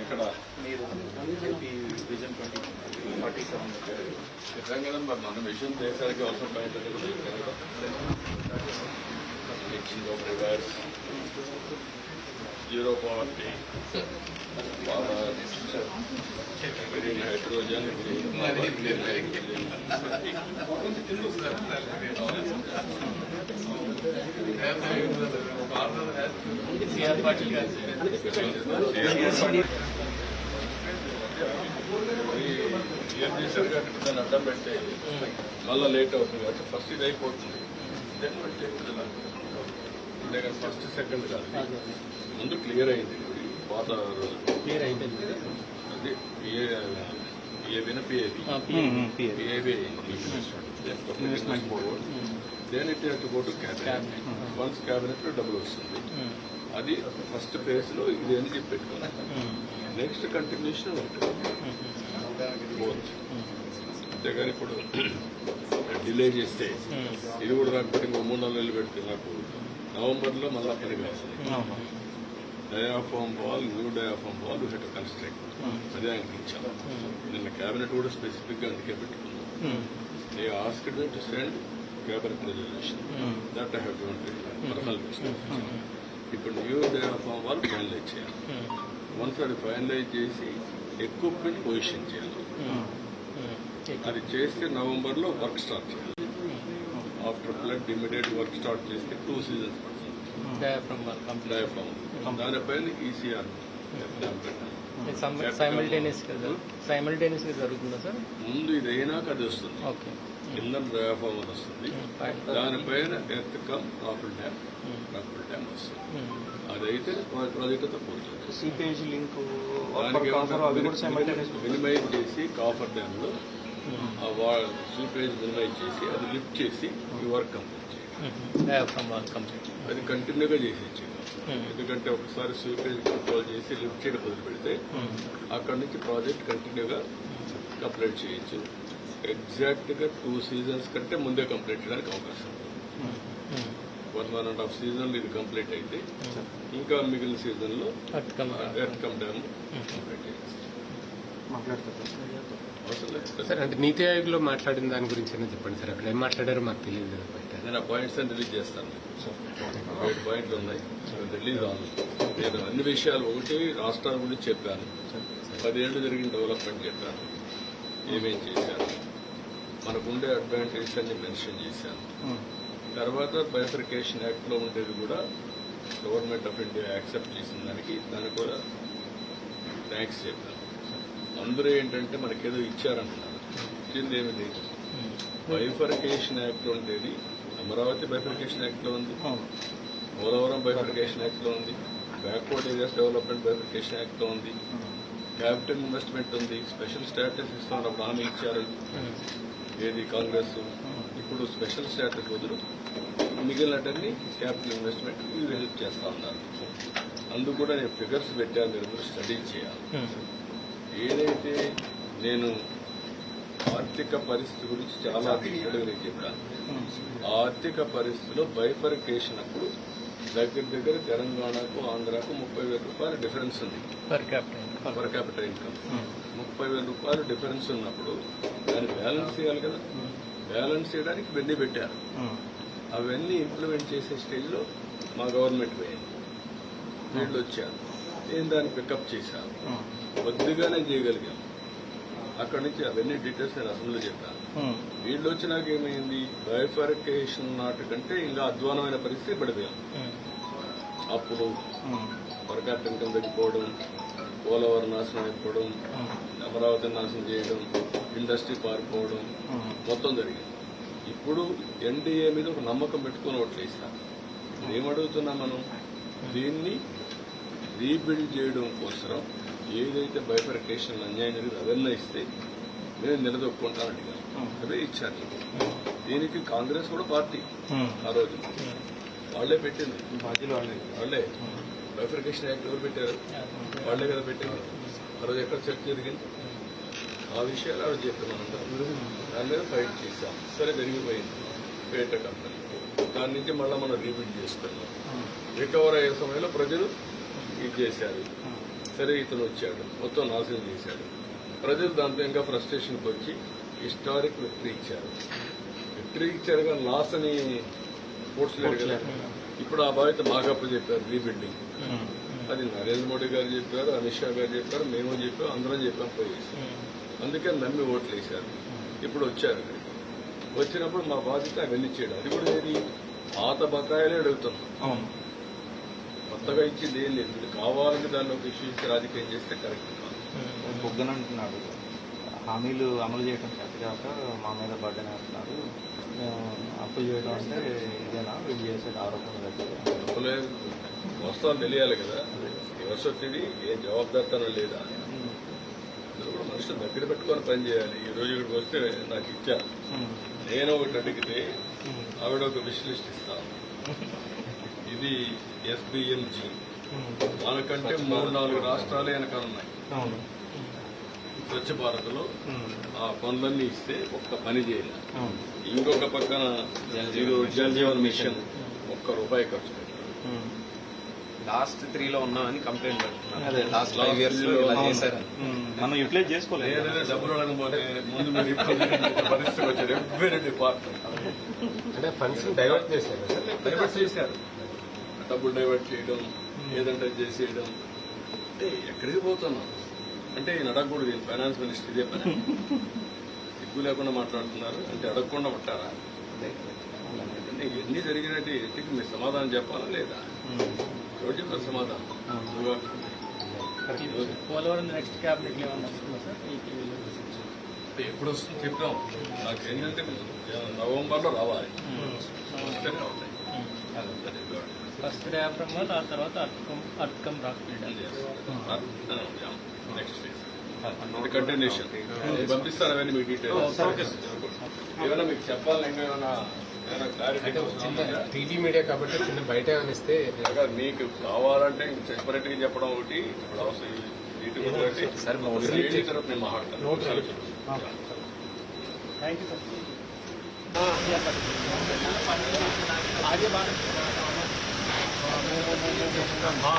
ఇక్కడ vision twenty forty seven మరి మన విషయం దేశానికి అవసరం రివర్స్ జీరో పావర్టీ ఏం చేశారు కాబట్టి దాన్ని అడ్డం పెట్టే మళ్ళీ లేట్ అవుతుంది కాబట్టి ఫస్ట్ ఇది అయిపోతుంది. అంతేగాని ఫస్ట్ సెకండ్ కాదు ముందు క్లియర్ అయింది. పాత clear P A పిఏబిన P A B P A B investment board దేని గో టు క్యాబినెట్ వన్స్ క్యాబినెట్లో డబ్బులు వస్తుంది అది ఫస్ట్ ఫేజ్లో ఇది అని చెప్పి పెట్టుకున్నాను నెక్స్ట్ కంటిన్యూషన్ బోత్ అంతేగాని ఇప్పుడు డిలే చేస్తే ఇది కూడా రాకపోతే ఇంకో మూడు నాలుగు నెలలు పెడితే నాకు నవంబర్లో మళ్ళా పని కావాలి diaphragm wall new diaphragm wall హెట్ కన్స్ట్రక్ట్ అదే ఆయనకి ఇచ్చాను నిన్న క్యాబినెట్ కూడా స్పెసిఫిక్గా అందుకే పెట్టుకున్నాను they asked to send cabinet resolution that I have personal business ఇప్పుడు న్యూ డయాఫామ్ వాల్ ఫైనలైజ్ చేయాలి. వన్స్ అది ఫైనలైజ్ చేసి ఎక్విప్మెంట్ పొజిషన్ చేయాలి. అది చేస్తే నవంబర్లో వర్క్ స్టార్ట్ చేయాలి after flood immediate work start చేస్తే టూ సీజన్స్ పడుతుంది. డయాఫ్రమ్ దానిపైన ఈసీఆర్ పెట్టాలి. జరుగుతుందా సార్ ముందు ఇది అయినాక అది వస్తుంది. ఓకే కింద డయాఫామ్ వస్తుంది. దానిపైన earth cum rockfill dam rockfill dam వస్తుంది. అదైతే ప్రాజెక్ట్ అంతా పూర్తవుతుంది. సీపేజ్ లింక్ మినిమైజ్ చేసి కాఫర్ డ్యామ్లో ఆ సూపేజ్ మినిమైజ్ చేసి అది లిఫ్ట్ చేసి ఈ వర్క్ కంప్లీట్ కంప్లీట్ అది కంటిన్యూగా చేసేది ఎందుకంటే ఒకసారి సూపేజ్ కంట్రోల్ చేసి లిఫ్ట్ చేయడం మొదలు పెడితే అక్కడ నుంచి ప్రాజెక్ట్ కంటిన్యూగా కంప్లీట్ చేయొచ్చు. ఎగ్జాక్ట్గా టూ సీజన్స్ కంటే ముందే కంప్లీట్ చేయడానికి అవకాశం ఉంది. One one and half season ఇది కంప్లీట్ అయితే ఇంకా మిగిలిన సీజన్లో డ్యామ్ కంప్లీట్ చేయొచ్చు. సార్ అంటే నీతి ఆయోగ్లో మాట్లాడిన దాని గురించి చెప్పండి సార్. అక్కడ ఏం మాట్లాడారో మాకు తెలియదు నేను ఆ పాయింట్స్ అని రిలీజ్ చేస్తాను. ఏడు పాయింట్లు ఉన్నాయి. రిలీజ్ అవ్వాలి నేను అన్ని విషయాలు ఒకటి రాష్ట్రాల గురించి చెప్పాను. పదేళ్ళు జరిగిన డెవలప్మెంట్ చెప్పాను. ఏమేం చేశాను? మనకుండే అడ్వాంటేజ్ అన్ని మెన్షన్ చేశాను. తర్వాత బైఫర్కేషన్ యాక్ట్లో ఉండేది కూడా గవర్నమెంట్ ఆఫ్ ఇండియా యాక్సెప్ట్ చేసిన దానికి దానికి కూడా థ్యాంక్స్ చెప్పాను. అందరూ ఏంటంటే మనకేదో ఇచ్చారంటున్నారు ఇచ్చింది ఏమి లేదు. బైఫర్కేషన్ యాక్ట్ ఉండేది అమరావతి బైఫర్కేషన్ యాక్ట్లో ఉంది. పోలవరం బైఫర్కేషన్ యాక్ట్లో ఉంది. బ్యాక్వర్డ్ ఏరియాస్ డెవలప్మెంట్ బైఫర్కేషన్ యాక్ట్లో ఉంది. క్యాపిటల్ ఇన్వెస్ట్మెంట్ ఉంది. స్పెషల్ స్టాటస్ ఇస్తున్నప్పుడు హామీ ఇచ్చారు. ఏది? కాంగ్రెస్. ఇప్పుడు స్పెషల్ స్టాటస్ బదులు మిగిలినటన్ని క్యాపిటల్ ఇన్వెస్ట్మెంట్ ఇవి హెల్ప్ చేస్తా ఉన్నారు. అందుకు కూడా నేను ఫిగర్స్ పెట్టాను. మీరు స్టడీ చేయాలి. ఏదైతే నేను ఆర్థిక పరిస్థితి గురించి చాలా డీటెయిల్గా చెప్పాను. ఆర్థిక పరిస్థితిలో బైఫర్కేషన్ అప్పుడు దగ్గర దగ్గర తెలంగాణకు ఆంధ్రాకు ముప్పై వేల రూపాయల డిఫరెన్స్ ఉంది. పర్ క్యాపిటల్ ఇన్కమ్ ముప్పై వేల రూపాయలు డిఫరెన్స్ ఉన్నప్పుడు దాన్ని బ్యాలెన్స్ చేయాలి కదా. బ్యాలెన్స్ చేయడానికి ఇవన్నీ పెట్టారు. అవన్నీ ఇంప్లిమెంట్ చేసే స్టేజ్లో మా గవర్నమెంట్ పోయింది. వీళ్ళు వచ్చారు. నేను దాన్ని పికప్ చేశాను. కొద్దిగానే చేయగలిగాం. అక్కడి నుంచి అవన్నీ డీటెయిల్స్ నేను అసెంబ్లీలో చెప్పాను. వీళ్ళు వచ్చినాక ఏమైంది బైఫర్కేషన్ నాటికంటే ఇంకా అధ్వానమైన పరిస్థితి పడిపోయాం. అప్పుడు పరకాట్ ఇన్కమ్ తగ్గిపోవడం పోలవరం నాశనం అయిపోవడం అమరావతి నాశనం చేయడం ఇండస్ట్రీ పారిపోవడం మొత్తం జరిగింది. ఇప్పుడు ఎన్డీఏ మీద ఒక నమ్మకం పెట్టుకుని ఓట్లు వేస్తాం ఏమడుగుతున్నాం మనం? దీన్ని రీబిల్డ్ చేయడం కోసం ఏదైతే బైఫర్కేషన్ అన్యాయం జరిగింది అవన్నీ ఇస్తే నేను నిలదొక్కుంటాను అడిగాను అదే ఇచ్చాను దీనికి కాంగ్రెస్ కూడా పార్టీ ఆ. రోజు. వాళ్ళే పెట్టింది. వాళ్ళే. బైఫర్కేషన్ యాక్ట్ ఎవరు పెట్టారు? వాళ్ళే కదా పెట్టింది. ఆ రోజు ఎక్కడ చర్చ జరిగింది? ఆ విషయాలు ఆవిడ చెప్పిన దాని మీద ఫైట్ చేశాం. సరే జరిగిపోయింది పేట కంపెనీ. దాని నుంచి మళ్ళీ మనం రీబిల్డ్ చేసుకున్నాం. రికవర్ అయ్యే సమయంలో ప్రజలు ఇది చేశారు. సరే ఇతను వచ్చాడు. మొత్తం నాశనం చేశాడు. ప్రజలు దాంతో ఇంకా ఫ్రస్ట్రేషన్కి వచ్చి హిస్టారిక్ విక్టరీ ఇచ్చారు. విక్టరీ ఇచ్చారు కానీ లాస్ అని కదా. ఇప్పుడు ఆ బాధ్యత మాకప్ప చెప్పారు రీబిల్డింగ్ అది నరేంద్ర మోడీ గారు చెప్పారు అమిత్ షా గారు చెప్పారు మేము చెప్పాం అందరం చెప్పాం పోయేసి అందుకే నమ్మి ఓట్లు వేశారు. ఇప్పుడు వచ్చారు అక్కడికి. వచ్చినప్పుడు మా బాధ్యత అవన్నీ చేయడం. అది కూడా ఏది? పాత బకాయిలే అడుగుతున్నాం. కొత్తగా ఇచ్చింది ఏం లేదు. మీరు కావాలని దాన్ని ఒక ఇష్యూ ఇచ్చి రాజకీయం చేస్తే కరెక్ట్ కాదు. బొగ్గన అంటున్నాడు. హామీలు అమలు చేయడం చేతగాక మా మీద బర్డెన్ మేము అప్పు చేయడం అంటే ఇదేనా? వీళ్ళు చేసే ఆరోపణ వాస్తవాలు తెలియాలి కదా. ఎవరు వచ్చింది ఏం జవాబుదారితనం లేదా? మనుషులు దగ్గర పెట్టుకొని పని చేయాలి. ఈ రోజు ఇక్కడికి వస్తే నాకు ఇచ్చారు. నేను ఒకటి అడిగితే ఆవిడ ఒక విష్ లిస్ట్ ఇస్తాను. ఇది ఎస్బిఎంజి మనకంటే మూడు నాలుగు రాష్ట్రాలు వెనకాల ఉన్నాయి. అవును. స్వచ్ఛ భారత్లో ఆ పనులన్నీ ఇస్తే ఒక్క పని చేయాలి. అవును. ఇంకొక పక్కన జీరో జల్ జీవన్ మిషన్ ఒక్క రూపాయి ఖర్చు పెట్టారు లాస్ట్ త్రీలో ఉన్నామని కంప్లైంట్ పెడుతున్నారు. అదే. లాస్ట్ ఫైవ్ ఇయర్స్లో ఇలా చేశారు. మనం యూటిలైజ్ చేసుకోలేదు. నేనైనా డబ్బులు అడగకపోతే ముందు మీరు వచ్చారు. ఎవ్రీ డిపార్ట్మెంట్ అంటే ఫండ్స్ డైవర్ట్ చేశారు. డైవర్ట్ చేశారు. డబ్బులు డైవర్ట్ చేయడం ఏదంటే చేసేయడం. అంటే ఎక్కడికి పోతున్నాం? అంటే ఈయన అడగకూడదు ఈయన ఫైనాన్స్ మినిస్టర్ ఇదే పని సిగ్గు లేకుండా మాట్లాడుతున్నారు అంటే అడగకుండా ఉంటారా? అంటే ఇవన్నీ జరిగినట్టు ఇంటికి మీరు సమాధానం చెప్పాలా లేదా? ఎవరు చెప్పారు సమాధానం? పోలవరం నెక్స్ట్ క్యాబినెట్ ఎప్పుడు వస్తుంది చెప్తాం నాకు ఏంటంటే నవంబర్లో రావాలి. వస్తేనే అవుతాయి. ఫస్ట్ డయాఫ్రమ్ వల్ల ఆ తర్వాత అర్థకం అర్థకం రాక్ కంటిన్యూషన్ పంపిస్తారు అవన్నీ మీకు డీటెయిల్స్ ఏమైనా మీకు చెప్పాలి ఇంకా ఏమైనా ఏమైనా క్లారిటీ చిన్న టీవీ మీడియా కాబట్టి చిన్న బయట ఏమైనా ఇస్తే మీకు కావాలంటే సెపరేట్గా చెప్పడం ఒకటి ఇప్పుడు అవసరం మాట్లాడతాను థ్యాంక్ యూ సార్ आगे हाँ। हाँ